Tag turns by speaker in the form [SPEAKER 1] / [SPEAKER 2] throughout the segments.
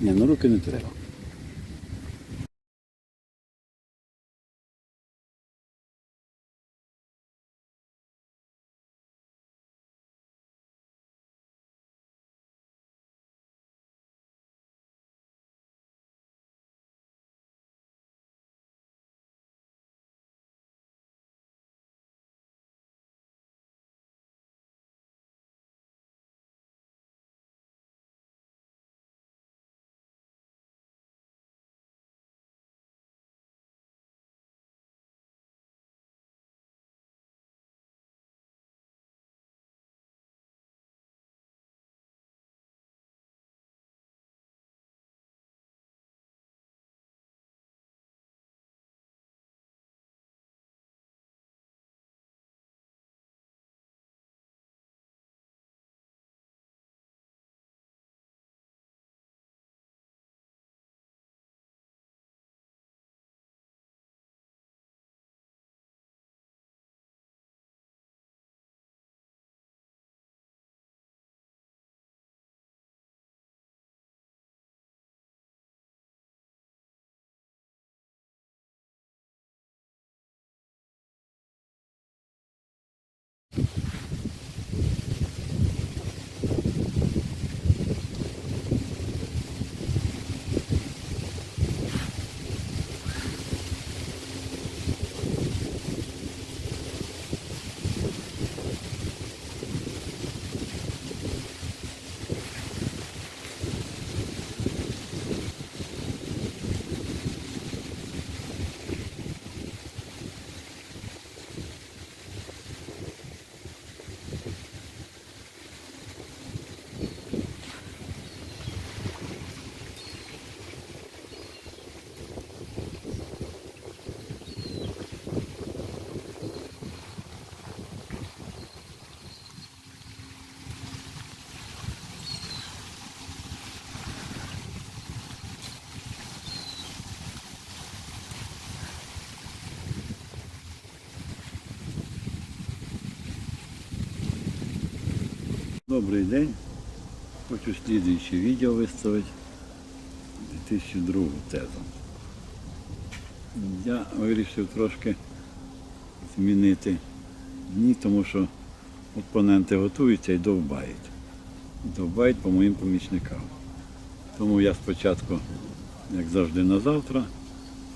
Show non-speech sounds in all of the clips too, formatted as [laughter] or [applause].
[SPEAKER 1] Ні, ну руки не треба. Добрий день. Хочу слідуюче відео виставити 2002 тезу. Я вирішив трошки змінити дні, тому що опоненти готуються і довбають. Довбають по моїм помічникам. Тому я спочатку, як завжди, на завтра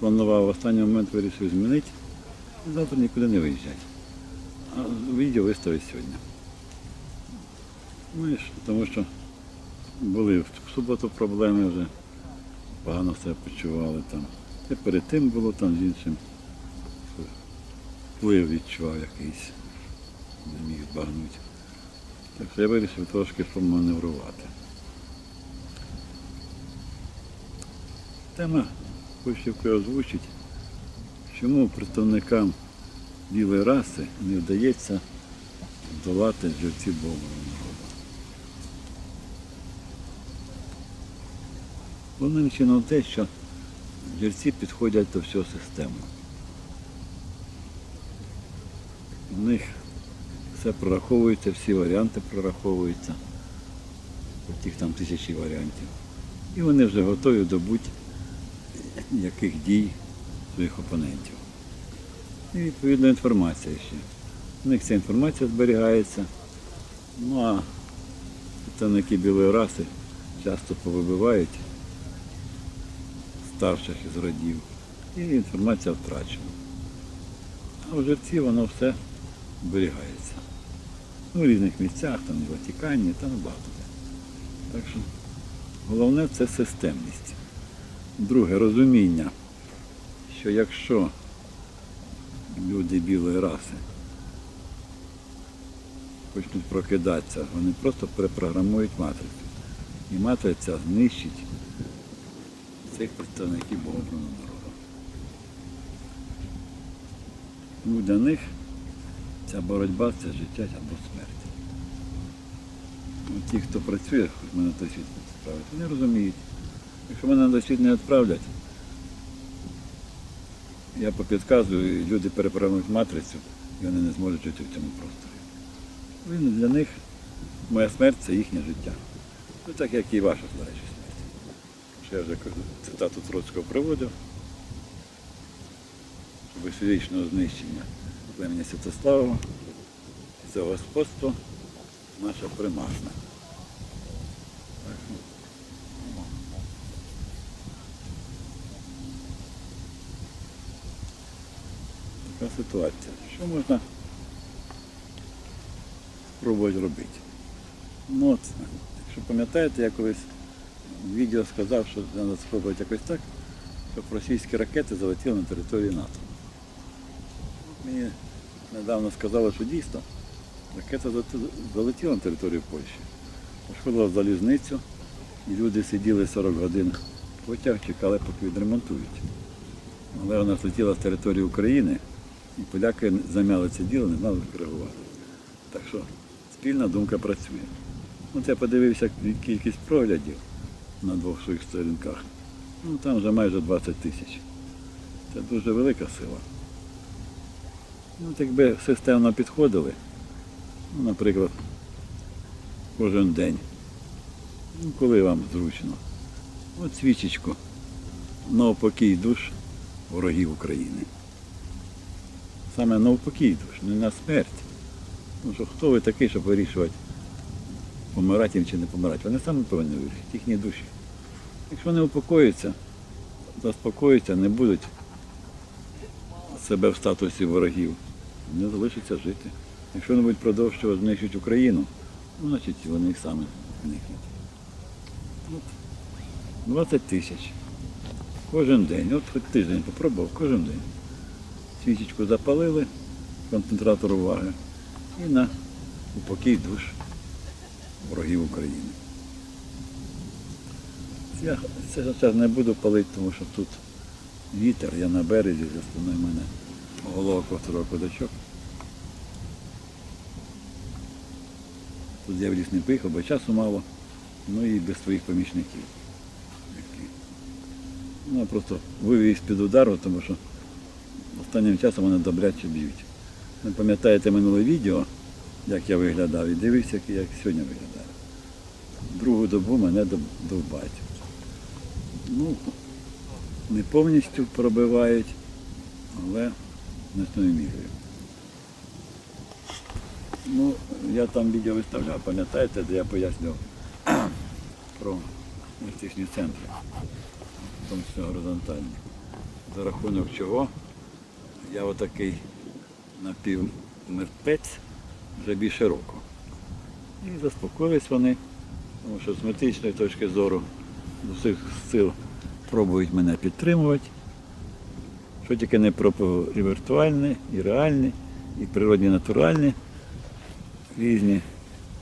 [SPEAKER 1] планував, в останній момент вирішив змінити. Завтра нікуди не виїжджати. А відео виставити сьогодні. Ну, і тому що були в суботу проблеми вже, погано себе почували там. І перед тим було там з іншим. Вплив відчував якийсь, не міг збагнути. Так що я вирішив трошки поманеврувати. Тема хочу озвучити, чому представникам білої раси не вдається здолати живців Бога народу. Головним чином те, що жерці підходять до всього системи. У них все прораховується, всі варіанти прораховуються. Тих там тисячі варіантів. І вони вже готові до будь-яких дій своїх опонентів. І відповідно інформація ще. У них ця інформація зберігається. Ну а представники білої раси часто повибивають старших із родів. І інформація втрачена. А в жерці воно все зберігається. Ну, в різних місцях, там в Ватикані, там багато. Так що головне це системність. Друге розуміння, що якщо люди білої раси почнуть прокидатися, вони просто перепрограмують матрицю. І матриця знищить цих представників Божого народу. Тому для них ця боротьба це життя або смерть. Ну, Ті, хто працює, хоч мене до світ не відправити, вони розуміють. Якщо мене до світ не відправлять, я попідказую, люди переправляють матрицю, і вони не зможуть жити в цьому просторі. Він для них моя смерть це їхнє життя. Ну так як і ваша. Це я вже цитату Троцького приводив. Щоб фізичного знищення племені Святослава і це господство наше примарне. Така ситуація. Що можна спробувати робити? Ну, от, якщо пам'ятаєте, я колись відео сказав, що треба спробувати якось так, щоб російські ракети залетіли на територію НАТО. Мені недавно сказали, що дійсно ракета залетіла на територію Польщі. Пошкодила залізницю, і люди сиділи 40 годин в потяг, чекали, поки відремонтують. Але вона злетіла з території України, і поляки замяли це діло, не знали, як реагувати. Так що спільна думка працює. От я подивився кількість проглядів на двох своїх сторінках. Ну там вже майже 20 тисяч. Це дуже велика сила. Ну, от якби системно підходили, ну, наприклад, кожен день, ну, коли вам зручно, от свічечку наупокій душ ворогів України. Саме наупокій душ, не на смерть. Тому що хто ви такий, щоб вирішувати, помирати їм чи не помирати? Вони самі повинні вирішити, їхні душі. Якщо вони упокоються, заспокоються, не будуть себе в статусі ворогів, вони залишаться жити. Якщо вони будуть продовжувати знищувати Україну, ну, значить вони і самі зникнуть. 20 тисяч. Кожен день, от хоч тиждень попробував, кожен день. Свічечку запалили, концентратор уваги і на упокій душ ворогів України. Я це зараз не буду палити, тому що тут вітер, я на березі, за спиною в мене голова котрого кодачок. Тут я в ліс не поїхав, бо часу мало, ну і без своїх помічників. Ну, я просто вивів їх з-під удару, тому що останнім часом вони добряче б'ють. Ви пам'ятаєте минуле відео, як я виглядав, і дивився, як сьогодні виглядаю. Другу добу мене дов- довбать. Ну, не повністю пробивають, але значною мірою. Ну, я там відео виставляв, пам'ятаєте, де я пояснював [clears throat] про логістичні центри, в тому числі горизонтальні. За рахунок чого я отакий напівмертвець вже більше року. І заспокоїлись вони, тому що з метичної точки зору з усіх сил пробують мене підтримувати. Що тільки не про і віртуальне, і реальне, і природні натуральні різні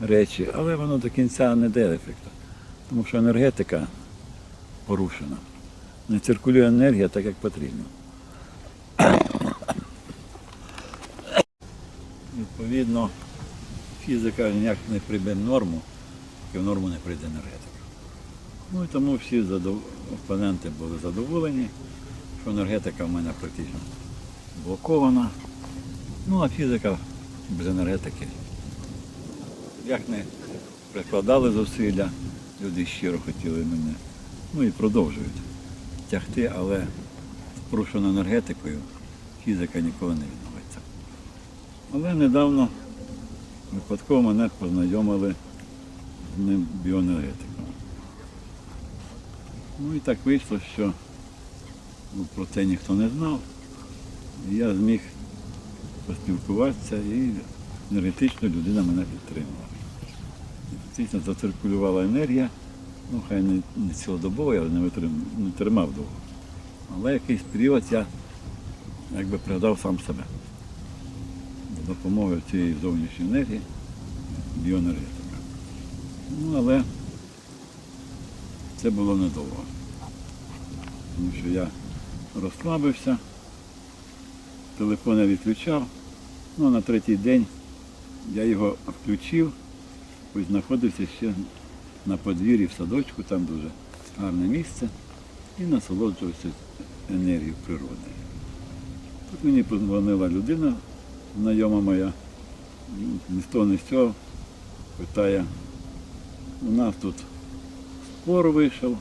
[SPEAKER 1] речі, але воно до кінця не дає ефекту. Тому що енергетика порушена. Не циркулює енергія так, як потрібно. Відповідно, фізика ніяк не прийде норму, поки в норму не прийде енергетика. Ну і тому всі задов... опоненти були задоволені, що енергетика в мене практично блокована. Ну а фізика без енергетики. Як не прикладали зусилля, люди щиро хотіли мене. Ну і продовжують тягти, але з порушеною енергетикою фізика ніколи не відновиться. Але недавно випадково мене познайомили з ним біоенергетиком. Ну і так вийшло, що ну, про це ніхто не знав. І я зміг поспілкуватися і енергетично людина мене підтримала. Дійсно зациркулювала енергія, ну хай не, не цілодобово, я не, витрим, не тримав довго. Але якийсь період я якби пригадав сам себе. Допомогою цієї зовнішньої енергії біоенергетика. Ну, але це було недовго. Тому що я розслабився, телефон я відключав, ну а на третій день я його включив, ось знаходився ще на подвір'ї в садочку, там дуже гарне місце, і насолоджувався енергією природи. Тут мені подзвонила людина, знайома моя, ні з того, ні з цього, питає, у нас тут спор вийшов,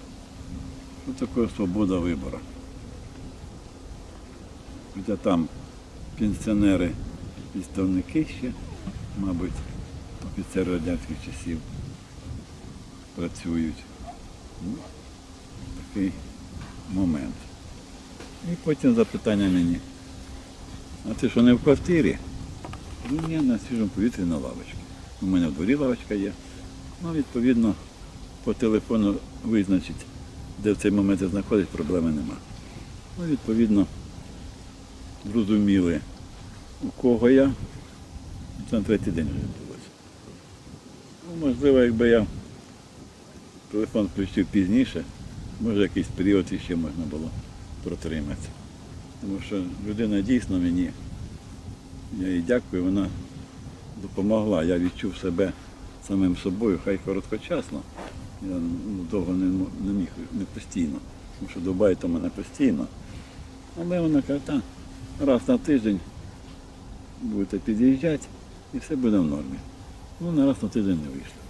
[SPEAKER 1] Що таке свобода вибору? Хоча там пенсіонери, підставники ще, мабуть, офіцери радянських часів працюють. Ну, такий момент. І потім запитання мені. А ти що не в квартирі? Ну ні, на свіжому повітрі на лавочці. У мене в дворі лавочка є. Ну, відповідно, по телефону визначить, де в цей момент знаходить, проблеми нема. Ну, відповідно, зрозуміли, у кого я. Це на третій день вже відбулося. Ну, можливо, якби я телефон включив пізніше, може якийсь період іще можна було протриматися. Тому що людина дійсно мені, я їй дякую, вона допомогла. Я відчув себе самим собою, хай короткочасно. Я ну, довго не, не міг, не постійно. Тому що Дубай то мене постійно. Але вона каже, та раз на тиждень будете під'їжджати і все буде в нормі. Ну, на раз на тиждень не вийшло.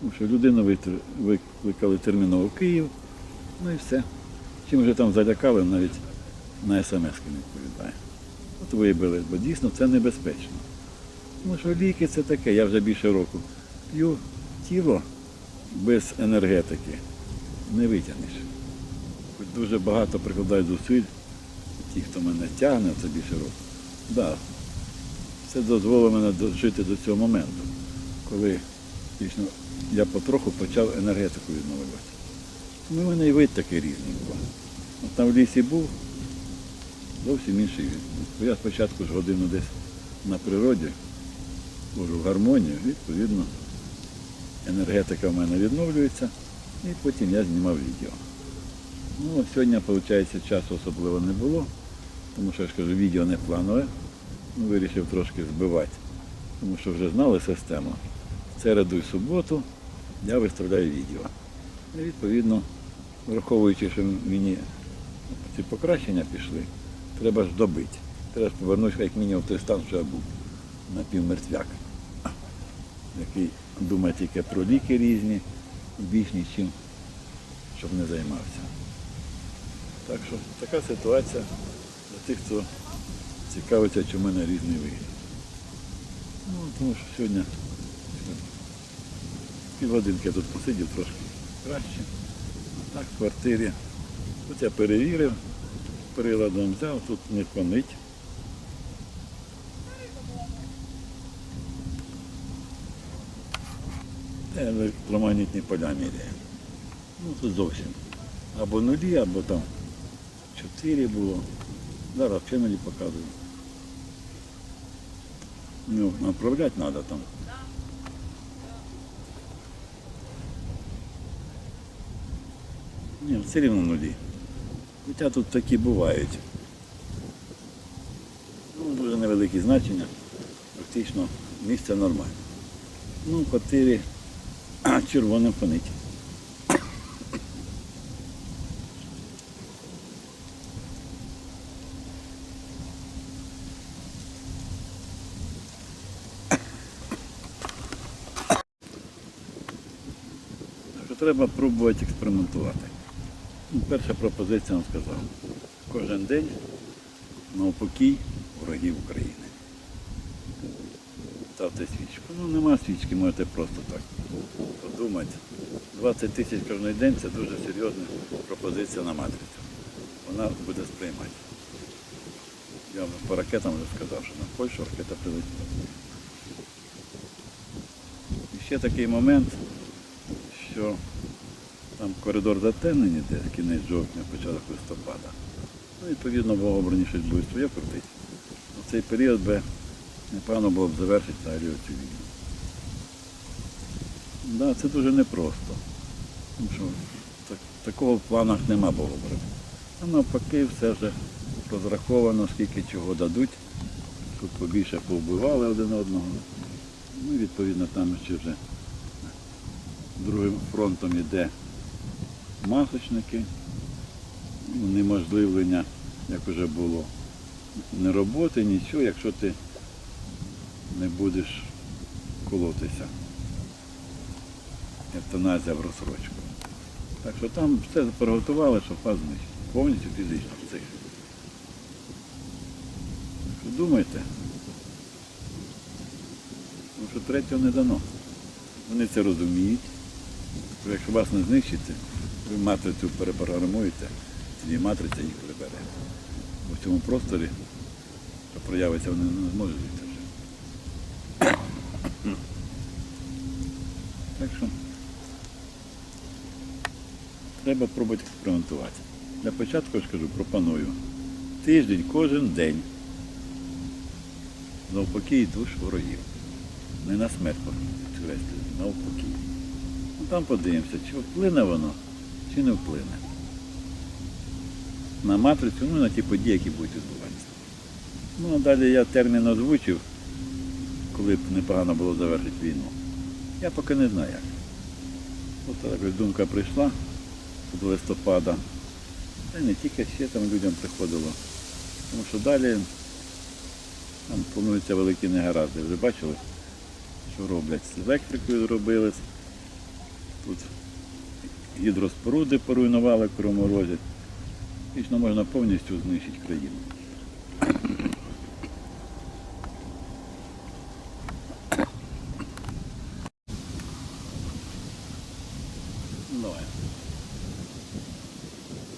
[SPEAKER 1] Тому що людину викликали терміново в Київ, ну і все. Чим вже там залякали, навіть на смс не відповідає. От вибили, бо дійсно це небезпечно. Тому що ліки це таке, я вже більше року п'ю тіло без енергетики не витягнеш. Хоч дуже багато прикладають зусиль, ті, хто мене тягне, це більше року. Да, це дозволило мене дожити до цього моменту, коли дійсно, я потроху почав енергетику відновлювати. Ну, мене і вид такий різний був. Там в лісі був, зовсім інший від. Я спочатку ж годину десь на природі, служу в гармонію, відповідно, енергетика в мене відновлюється, і потім я знімав відео. Ну, сьогодні, виходить, часу особливо не було, тому що я ж кажу, відео не планове. Ну, вирішив трошки збивати, тому що вже знали систему. В середу і суботу я виставляю відео. І відповідно, враховуючи, що мені ці покращення пішли, треба ж добити. Треба ж повернутися як мінімум той стан, що я був напівмертвяк, який думає тільки про ліки різні і більш нічим, щоб не займався. Так що така ситуація для тих, хто цікавиться, чи в мене різний вигляд. Ну, тому що сьогодні півгодинки тут посидів трошки краще. А так в квартирі. Тут я перевірив, приладом взяв, тут не фонить. Це електромагнітні поля міряє. Ну тут зовсім. Або нулі, або там чотири було. Зараз нулі показую. Ну, направляти треба там. Ні, все рівно нулі. Хоча тут такі бувають. Ну, дуже невеликі значення. Практично місце нормальне. Ну, квартирі [coughs] червоним фонить. [coughs] Треба пробувати експериментувати. Ну, Перша пропозиція вам сказав. Кожен день на упокій ворогів України. Ставте свічку. Ну нема свічки, можете просто так подумати. 20 тисяч кожен день це дуже серйозна пропозиція на матрицю. Вона буде сприймати. Я вам по ракетам вже сказав, що на Польщу ракета прилетіла. І ще такий момент, що там коридор затемнений десь кінець жовтня, початок листопада. Ну, відповідно, обрані щось буде своє крутить. У цей період би непевно було б завершити взагалі цю війну. Да, це дуже непросто. Тому що так, такого в планах нема Богобрати. А навпаки, все вже розраховано, скільки чого дадуть. Тут побільше повбивали один одного. Ну відповідно там ще вже другим фронтом йде масочники, унеможливлення, як вже було, не роботи, нічого, якщо ти не будеш колотися. Евтаназія в розсрочку. Так що там все приготували, щоб вас знищити. Повністю фізично. Що думайте. Тому що третього не дано. Вони це розуміють. що Якщо вас не знищити, матрицю перепрограмуєте, тоді матриця їх прибере. В цьому просторі, що проявиться, вони не зможуть жити вже. Так що треба пробувати експериментувати. Для початку ж пропоную. Тиждень, кожен день. Навпаки душ ворогів. Не на смерть навпаки. Ну, там подивимося, чи вплине воно, чи не вплине. На матрицю, ну на ті події, які будуть відбуватися. Ну а далі я термін озвучив, коли б непогано було завершити війну. Я поки не знаю як. От якось думка прийшла до листопада. Та не тільки ще там людям приходило. Тому що далі там плануються великі негаразди. Ви бачили, що роблять? З електрикою зробили. Тут гідроспоруди поруйнували в Кривому можна повністю знищити країну. Ну, Давай.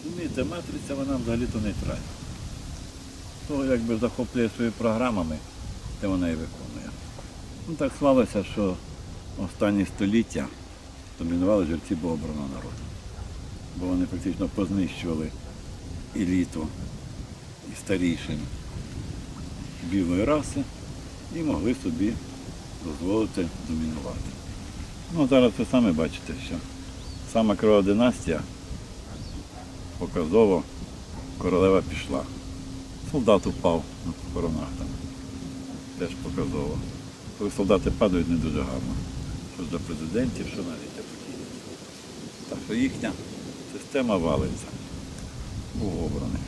[SPEAKER 1] Розумієте, матриця вона взагалі-то нейтральна. То якби захоплює своїми програмами, те вона і виконує. Ну так склалося, що останні століття домінували жерці богообраного народу. Бо вони фактично познищували еліту і старішин білої раси і могли собі дозволити домінувати. Ну, зараз ви самі бачите, що сама крова династія показово королева пішла. Солдат упав на похоронах там. Теж показово. Коли солдати падають не дуже гарно. До президентів, що навіть такі. Так що їхня система валиться у обраних.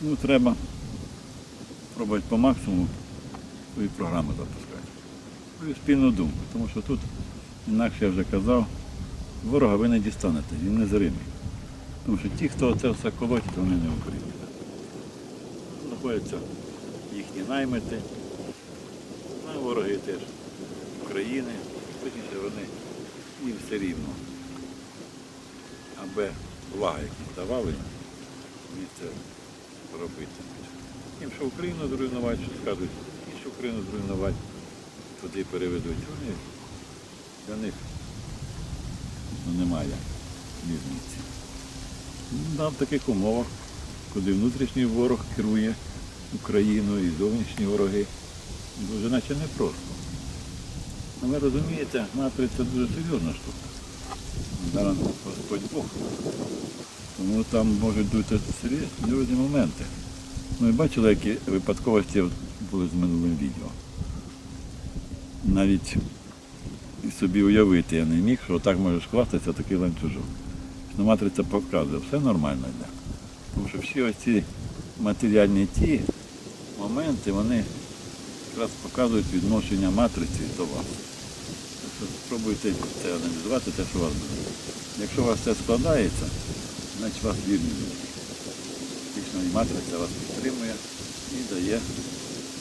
[SPEAKER 1] Тому треба пробувати по максимуму свої програми запускати. Свою спільну думку, тому що тут, інакше я вже казав, ворога ви не дістанете, він не зримий. Тому що ті, хто це все колотять, вони не українці. Знаходяться їхні наймити, а вороги теж України, точніше вони їм все рівно. Аби влага, які давали, вони це робити. Їм що Україну зруйнувати, що скажуть, і що Україну зруйнувати, туди переведуть. Вони для них ну, немає різниці. Да, в таких умовах, коли внутрішній ворог керує Україною і зовнішні вороги, дуже наче непросто. Ну, ви розумієте, матриця дуже серйозна штука. Зараз Господь Бог. Тому там можуть бути серйозні моменти. Ну і бачили, які випадковості були з минулим відео. Навіть собі уявити я не міг, що отак може скластися такий ланцюжок. Ну, матриця показує, все нормально йде. Тому що всі оці матеріальні ті моменти, вони якраз показують відношення матриці до вас. Спробуйте це аналізувати, те, що у вас буде. Якщо у вас це складається, значить у вас вірні. Фактично і матриця вас підтримує і дає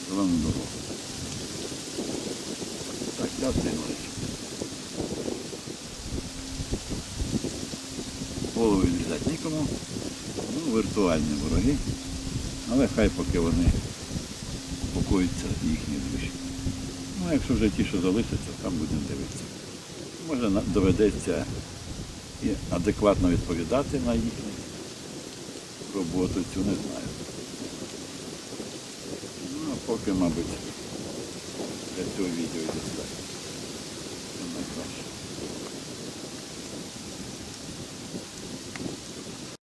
[SPEAKER 1] зелену дорогу. Так, я встигнув. Голову відрізати нікому. Ну, віртуальні вороги. Але хай поки вони упокоються їхні душі. Ну, якщо вже ті, що залишаться, там будемо дивитися. Може доведеться і адекватно відповідати на їхню роботу, цю не знаю. Ну, а поки, мабуть, для цього відео достатньо.